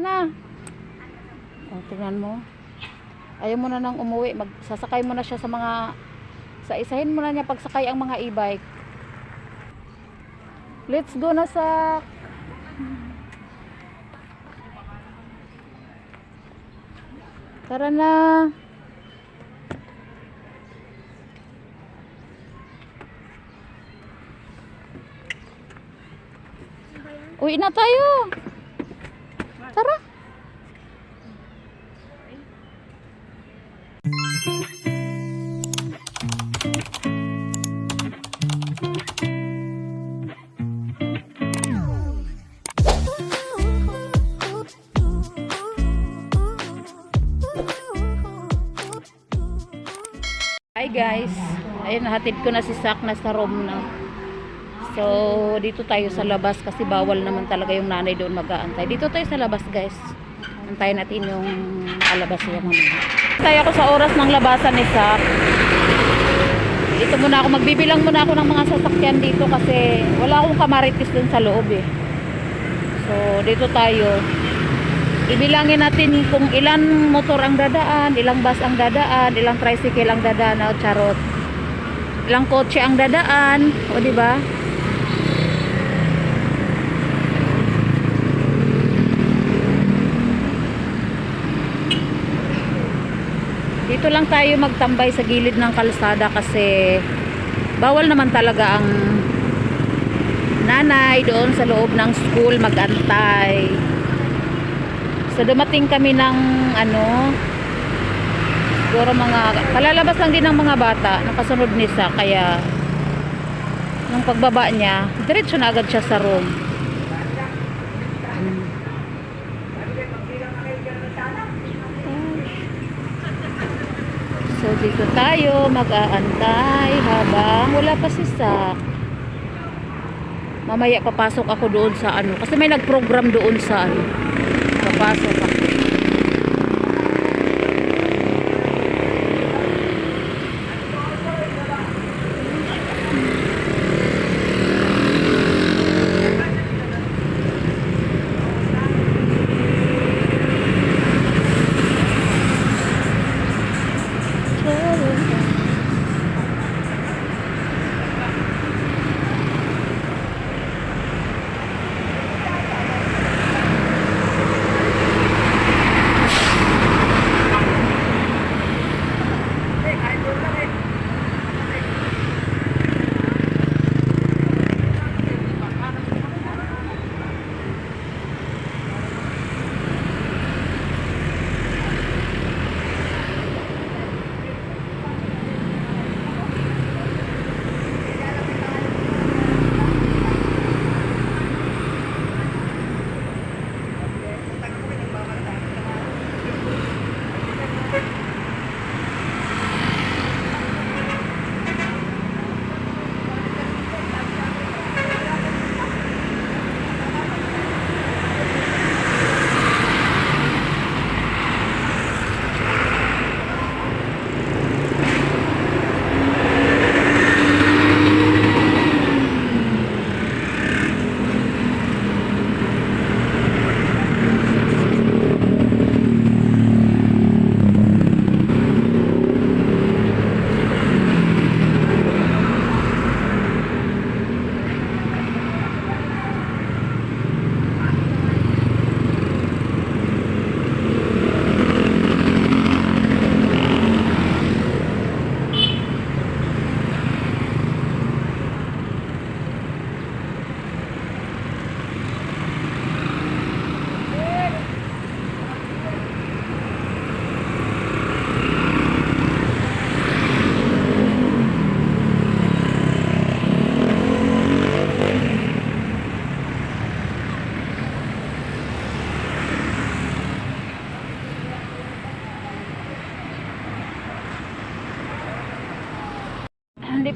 na. O, tingnan mo. Ayaw mo na nang umuwi. Magsasakay mo na siya sa mga... Sa isahin mo na niya pagsakay ang mga e-bike. Let's go na sa... Tara na. Uwi na tayo. Tara. Hi guys. Ayun, nahatid ko na si Sak na sa room na. So, dito tayo sa labas kasi bawal naman talaga yung nanay doon mag-aantay. Dito tayo sa labas guys. Antayin natin yung alabas niya mamaya. Tayo ako sa oras ng labasan ni Sak. Dito muna ako, magbibilang muna ako ng mga sasakyan dito kasi wala akong kamaritis dun sa loob eh. So, dito tayo. Ibilangin natin kung ilan motor ang dadaan, ilang bus ang dadaan, ilang tricycle ang dadaan, o charot. Ilang kotse ang dadaan, o ba? Dito lang tayo magtambay sa gilid ng kalsada kasi bawal naman talaga ang nanay doon sa loob ng school magantay. So dumating kami ng ano siguro mga kalalabas lang din ng mga bata nakasunod ni Sa kaya nung pagbaba niya diretso na agad siya sa room. Hmm. Dito tayo mag-aantay habang wala pa si Sak. Mamaya papasok ako doon sa ano kasi may nag-program doon sa ano. Papasok ako.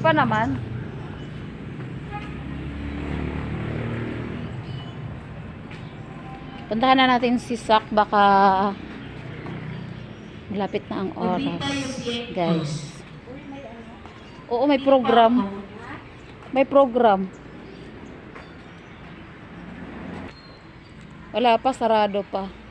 Pa naman. Puntahan na natin si Sak baka malapit na ang oras. Guys. Oo, may program. May program. Wala pa, sarado pa.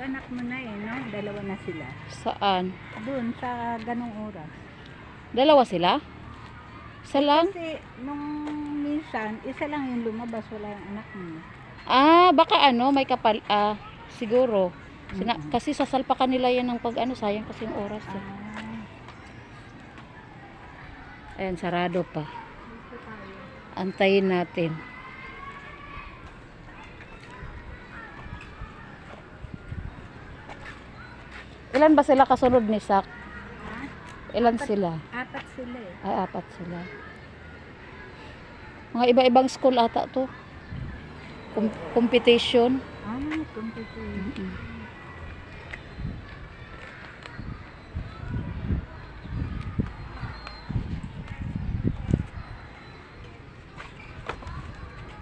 Yung anak mo na eh, no? Dalawa na sila. Saan? Doon, sa ganong oras. Dalawa sila? Isa lang? Kasi nung minsan, isa lang yung lumabas, wala yung anak mo. Ah, baka ano, may kapal, ah, siguro. Sina- Mm-mm. Kasi sasalpakan nila yan ng pag ano, sayang kasi yung oras. Eh. Ah, Ayan, sarado pa. Antayin natin. Ilan ba sila kasunod ni Sak? Ha? Ilan Apat. sila? Apat sila eh. Ay, apat sila. Mga iba-ibang school ata to. Com- competition. Ah, competition. Mm-mm.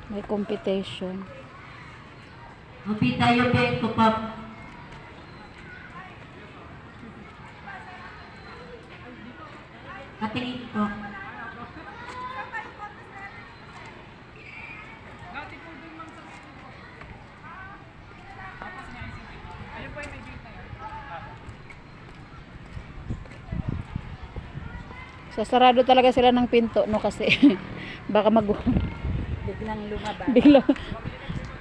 May competition. Mapi tayo kay Kupap. Katingin ko. Sasarado talaga sila ng pinto, no? Kasi baka mag... Biglang lumabas. bigla.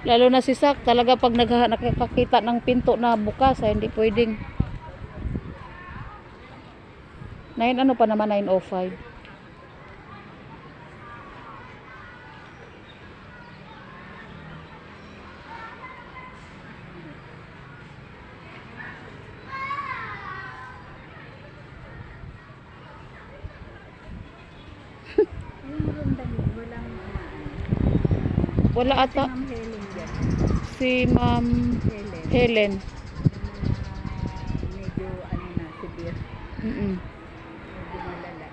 Lalo na si Sak, talaga pag nakakakita ng pinto na bukas, ay hindi pwedeng. 9 ano pa naman, 9.05. Yung ganda yun, walang umaan. Wala Si ata Ma'am Helen dyan. si Ma'am Helen. Helen. Medyo ano na, severe. Mm-mm. Medyo malala.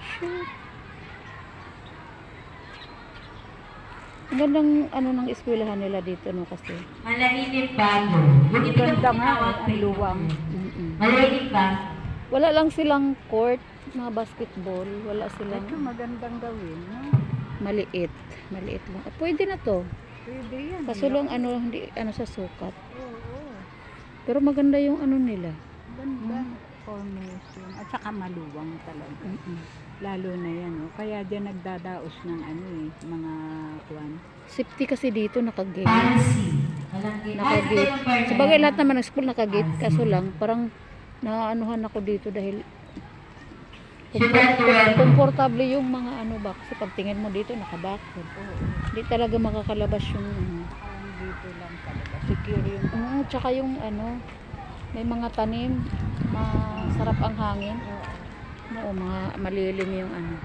Shit. Ang gandang ano ng eskwelahan nila dito no kasi. Malalimit ba? Yung hindi Ganda nga, ang luwang. Malalimit ba? Wala lang silang court na basketball, wala silang Ito magandang gawin. No? maliit. Maliit lang. Ah, Pwede na to. Pwede yan. Kaso lang ano hindi ano sa sukat. Oo, oo. Pero maganda yung ano nila. Ganda. Formation. At saka maluwang talaga. Mm-mm. Lalo na yan. Oh. Kaya dyan nagdadaos ng ano eh, mga kwan. Safety kasi dito nakagate. Nakagate. Ah, Sabagay lahat naman ng school nakagate kaso lang parang naanuhan ako dito dahil Sugar 12. komportable yung mga ano ba kasi pag tingin mo dito nakabakod. Hindi talaga makakalabas yung ano. Dito lang talaga. Secure yung Oo, tsaka yung ano may mga tanim, masarap ang hangin. Oo, mga malilim yung ano.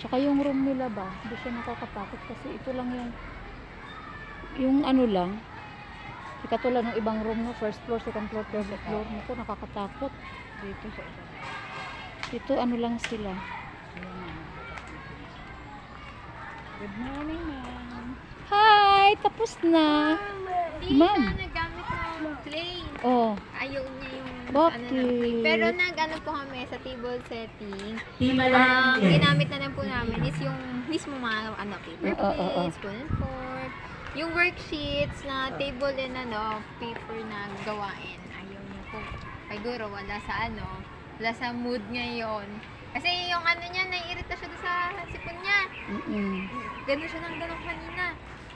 Tsaka yung room nila ba, hindi siya nakakatakot kasi ito lang yung yung ano lang. Katulad ng ibang room no, first floor, second floor, third floor. Naku, nakakatakot. dito sa. Dito ano lang sila. Good morning, ma'am. Hi! Tapos na! Hindi Ma'am. na nagamit ng clay. Oh, Ayaw niya yung ano ng clay. Pero nag-ano po kami sa table setting. Di Ang malalimit. ginamit na lang po namin is yung mismo mga ano, paper Oo, oo, oo. plates, spoon and fork. Yung worksheets na table and ano, paper na gawain. Ayaw niya po. Siguro wala sa ano, wala sa mood ngayon. Kasi yung ano niya, naiirita siya doon sa sipon niya. mm Ganun siya ng ganun kanina.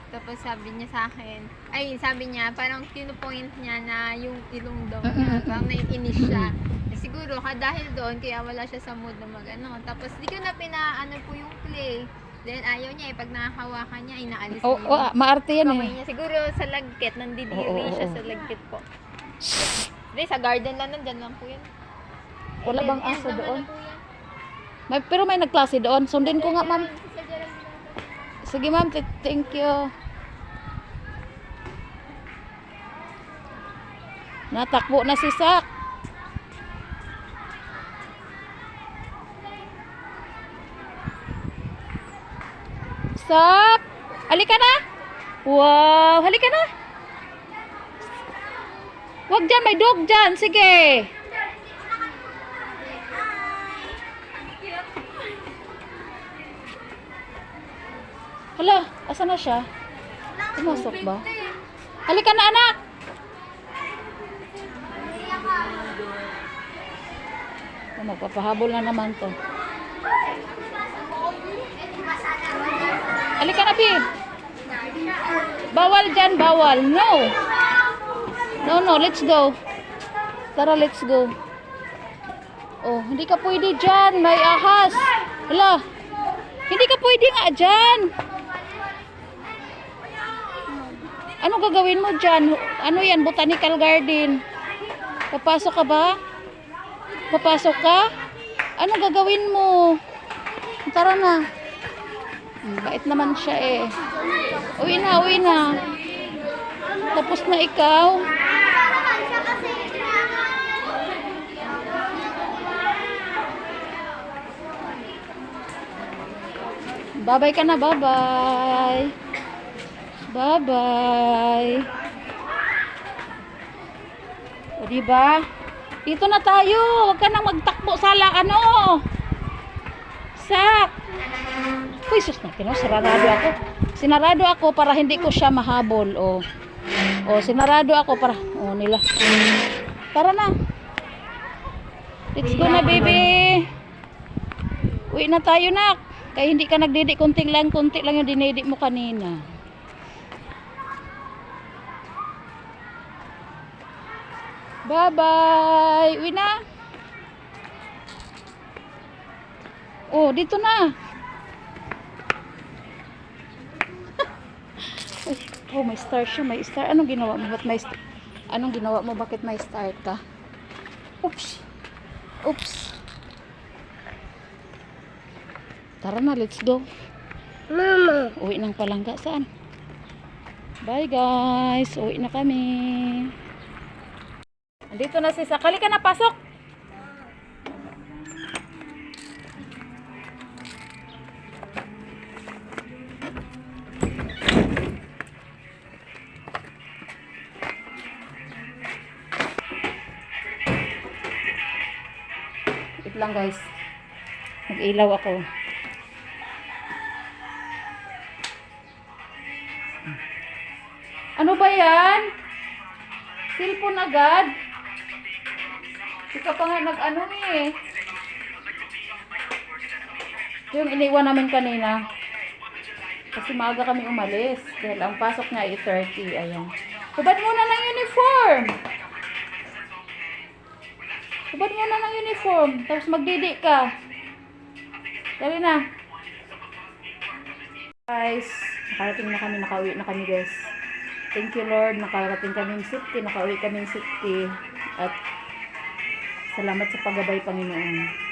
Tapos sabi niya sa akin, ay sabi niya, parang pinupoint niya na yung ilong daw niya, parang naiinis siya. Eh, siguro, ka dahil doon, kaya wala siya sa mood na mag-ano. Tapos di ko na pinaano po yung play. Then ayaw niya, eh, pag nakahawakan niya, inaalis Oh, niya oh, maarte yan kamay eh. niya. Siguro sa lagkit, nandidiri Oo, oo, siya oo. sa lagkit po. Hindi, sa garden lang, nandyan lang po yan. Wala Then, bang end aso doon? May, pero may nagklase doon. Sundin ko nga, ma'am. Sa Geraldine lang po. Sige, ma'am. Th- Thank you. Natakbo na si Sak. Sak! Halika na! Wow! Halika na! Huwag dyan, may dog dyan. Sige. Hala, asa na siya? Pumasok ba? Halika na, anak! Oh, magpapahabol na naman to. Halika na, Pi! Bawal dyan, bawal. No! No, no, let's go. Tara, let's go. Oh, hindi ka pwede dyan. May ahas. Hala. Hindi ka pwede nga dyan. Ano gagawin mo dyan? Ano yan? Botanical garden. Papasok ka ba? Papasok ka? Ano gagawin mo? Tara na. Hmm, Bait naman siya eh. Uwi na, uwi na. Tapos na ikaw. Babay ka na, babay. Bye-bye. O, diba? Dito na tayo. Huwag ka nang magtakbo sa la, ano. Sak. Uy, sus na, tino, sarado ako. Sinarado ako para hindi ko siya mahabol. O, o sinarado ako para, o, nila. Tara na. Let's go na, baby. Uwi na tayo, nak. Kaya hindi ka nagdidi, kunting lang, kunti lang yung dinidi mo kanina. Bye-bye. Uwi na. Oh, dito na. Oh, may star siya, may star. Anong ginawa mo? Ba't may star? Anong ginawa mo? Bakit may star ka? Oops. Oops. Tara na, let's go. Mama. Uwi ng palangga. Saan? Bye guys. Uwi na kami. Andito na si Sakali ka na pasok. Wait lang guys. Nag-ilaw ako. Ano ba yan? Cellphone agad? Ikaw pa nga nag-ano eh. Ito yung iniwan namin kanina. Kasi maaga kami umalis. Dahil ang pasok nga ay 30. Ayan. Hubad muna ng uniform. Hubad muna ng uniform. Tapos magdidi ka. Dali na. Guys, nakarating na kami. Nakauwi na kami guys. Thank you Lord. Nakarating kami safety. Nakauwi kami safety. At salamat sa paggabay Panginoon.